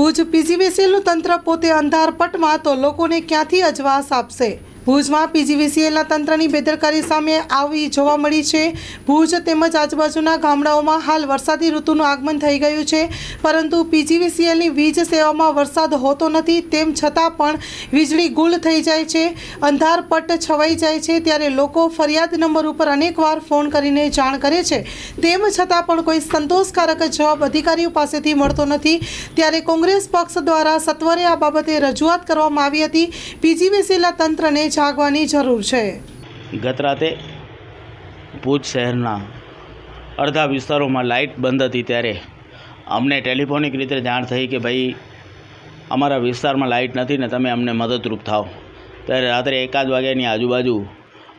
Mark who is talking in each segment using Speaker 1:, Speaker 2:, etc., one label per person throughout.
Speaker 1: ભુજ પીજીવીસીએલનું તંત્ર પોતે અંધારપટમાં તો લોકોને ક્યાંથી અજવાસ આપશે? ભુજમાં પીજીવીસીએલના તંત્રની બેદરકારી સામે આવી જોવા મળી છે. ભુજ તેમજ આજુબાજુના ગામડાઓમાં હાલ વરસાદી ઋતુનું આગમન થઈ ગયું છે. પરંતુ પીજીવીસીએલની વીજ સેવામાં વરસાદ હોતો નથી, તેમ છતાં પણ વીજળી ગુલ થઈ જાય છે અંધારપટ છવાઈ જાય છે, ત્યારે લોકો ફરિયાદ નંબર ઉપર અનેકવાર ફોન કરીને જાણ કરે છે. તેમ છતાં પણ કોઈ સંતોષકારક જવાબ અધિકારીઓ પાસેથી મળતો નથી. ત્યારે કોંગ્રેસ પક્ષ દ્વારા સત્વરે આ બાબતે રજૂઆત કરવામાં આવી હતી. પીજીવીસીએલના તંત્રને જાગવાની જરૂર છે.
Speaker 2: ગત રાતે ભુજ શહેરના અડધા વિસ્તારોમાં લાઇટ બંધ હતી ત્યારે અમને ટેલિફોનિક રીતે જાણ થઈ કે ભાઈ, અમારા વિસ્તારમાં લાઇટ નથી ને તમે અમને મદદરૂપ થાઓ ત્યારે રાત્રે એકાદ વાગ્યાની આજુબાજુ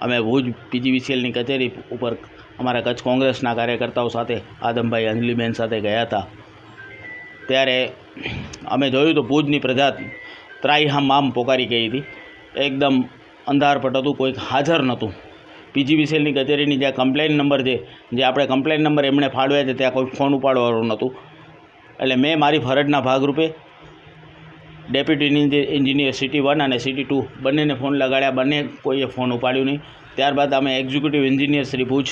Speaker 2: અમે ભુજ પીજીવીસીએલની કચેરી ઉપર અમારા કચ્છ કોંગ્રેસના કાર્યકર્તાઓ સાથે, આદમભાઈ અંજલીબેન સાથે ગયા હતા. ત્યારે અમે જોયું તો ભુજની પ્રજા ત્રાહીહામ આમ પોકારી ગઈ હતી. એકદમ અંધારપટ હતું કોઈક હાજર નહોતું. પીજીવીસીએલની કચેરીની જ્યાં કમ્પ્લેન નંબર છે, જે આપણે કમ્પ્લેન નંબર એમણે ફાળવ્યા છે, ત્યાં કોઈ ફોન ઉપાડવાનું નહોતું. એટલે મેં મારી ફરજના ભાગરૂપે ડેપ્યુટી એન્જિનિયર સિટી વન અને સિટી ટુ બંનેને ફોન લગાડ્યા. બંને કોઈએ ફોન ઉપાડ્યું નહીં. ત્યારબાદ અમે એક્ઝિક્યુટિવ એન્જિનિયર શ્રી ભુજ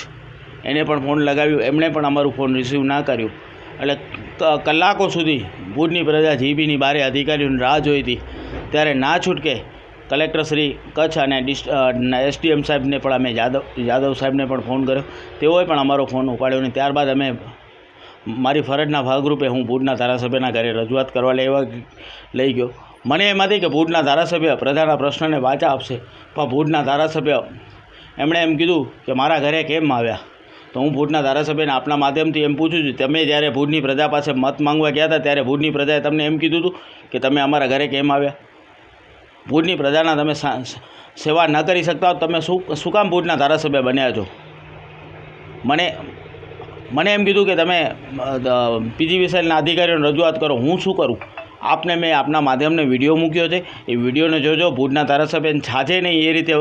Speaker 2: એને પણ ફોન લગાવ્યું. એમણે પણ અમારું ફોન રિસીવ ના કર્યું. એટલે કલાકો સુધી ભુજની પ્રજા જીબીની બારે અધિકારીઓની રાહ જોઈ હતી. ત્યારે ના છૂટકે કલેક્ટર શ્રી કચ્છ અને એસડીએમ સાહેબને પણ અમે જાદવ જાદવ સાહેબને પણ ફોન કર્યો. તેઓએ પણ અમારો ફોન ઉપાડ્યો અને ત્યારબાદ અમે મારી ફરજના ભાગરૂપે હું ભુજના ધારાસભ્યના ઘરે રજૂઆત કરવા લેવા લઈ ગયો. મને એમ હતી કે ભુજના ધારાસભ્ય પ્રજાના પ્રશ્નને વાચા આપશે, પણ ભુજના ધારાસભ્ય એમણે એમ કીધું કે મારા ઘરે કેમ આવ્યા? તો હું ભુજના ધારાસભ્યને આપના માધ્યમથી એમ પૂછું છું, તમે જ્યારે ભુજની પ્રજા પાસે મત માંગવા ગયા હતા, ત્યારે ભુજની પ્રજાએ તમને એમ કીધું હતું કે તમે અમારા ઘરે કેમ આવ્યા? ભુજની પ્રજાના તમે સેવા ન કરી શકતા હો તમે શું શું કામ ભુજના ધારાસભ્ય બન્યા છો? મને મને એમ કીધું કે તમે પીજીવીસીએલના અધિકારીઓને રજૂઆત કરો, હું શું કરું? આપને મેં આપના માધ્યમને વીડિયો મૂક્યો છે, એ વિડીયોને જોજો, ભુજના ધારાસભ્યને છાજે નહીં એ રીતે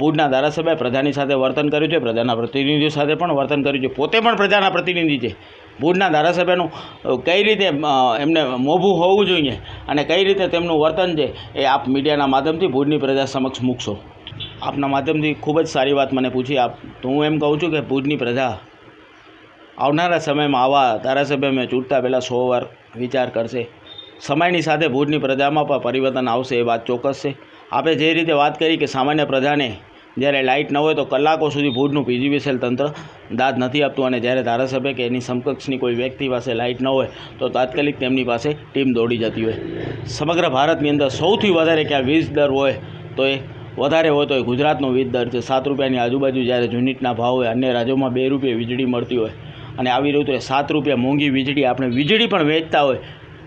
Speaker 2: ભુજના ધારાસભ્યએ પ્રજાની સાથે વર્તન કર્યું છે, પ્રજાના પ્રતિનિધિઓ સાથે પણ વર્તન કર્યું છે, પોતે પણ પ્રજાના પ્રતિનિધિ છે. ભુજના ધારાસભ્યનું કઈ રીતે એમને મોભું હોવું જોઈએ અને કઈ રીતે તેમનું વર્તન છે એ આપ મીડિયાના માધ્યમથી ભુજની પ્રજા સમક્ષ મૂકશો. આપના માધ્યમથી ખૂબ જ સારી વાત મને પૂછી. આપ, તો હું એમ કહું છું કે ભુજની પ્રજા આવનારા સમયમાં આવા ધારાસભ્ય મેં ચૂંટતા પહેલાં સો વાર વિચાર કરશે. સમયની સાથે ભુજની પ્રજામાં પણ પરિવર્તન આવશે એ વાત ચોક્કસ છે. આપણે જે રીતે વાત કરી કે સામાન્ય પ્રજાને જ્યારે લાઇટ ન હોય તો કલાકો સુધી ભુજનું પીજીવીસીએલ તંત્ર દાદ નથી આપતું અને જ્યારે ધારાસભ્ય કે એની સમકક્ષની કોઈ વ્યક્તિ પાસે લાઇટ ન હોય તો તાત્કાલિક તેમની પાસે ટીમ દોડી જતી હોય. સમગ્ર ભારતની અંદર સૌથી વધારે ક્યાં વીજ દર હોય તો એ વધારે હોય તો એ ગુજરાતનો વીજ દર છે. સાત રૂપિયાની આજુબાજુ જ્યારે યુનિટના ભાવ હોય, અન્ય રાજ્યોમાં બે રૂપિયા વીજળી મળતી હોય અને આવી રહ્યું તો સાત રૂપિયા મોંઘી વીજળી આપણે વીજળી પણ વેચતા હોય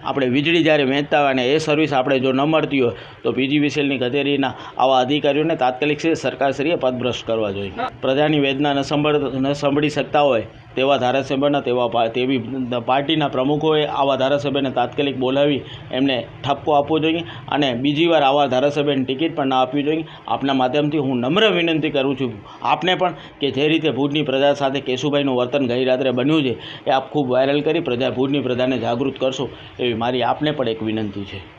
Speaker 2: આપણે વીજળી જ્યારે વેચતા હોય અને એ સર્વિસ આપણે જો ન મળતી હોય, તો પીજીવીસીએલની કચેરીના આવા અધિકારીઓને તાત્કાલિક સરકારશ્રીએ પદભ્રષ્ટ કરવા જોઈએ. પ્રજાની વેદના ન સંભળ ન સાંભળી શકતા હોય તેવા ધારાસભ્યના, તેવા તેવી પાર્ટીના પ્રમુખોએ આવા ધારાસભ્યને તાત્કાલિક બોલાવી, એમને ઠપકો આપવો જોઈએ અને બીજી વાર આવા ધારાસભ્યની ટિકિટ પણ ના આપવી જોઈએ. આપના માધ્યમથી હું નમ્ર વિનંતી કરું છું. આપને પણ કે જે રીતે ભુજની પ્રજા સાથે કેશુભાઈનું વર્તન ગઈ રાત્રે બન્યું છે, એ આપ ખૂબ વાયરલ કરી પ્રજા ભુજની પ્રજાને જાગૃત કરશો, એવી મારી આપને પણ એક વિનંતી છે.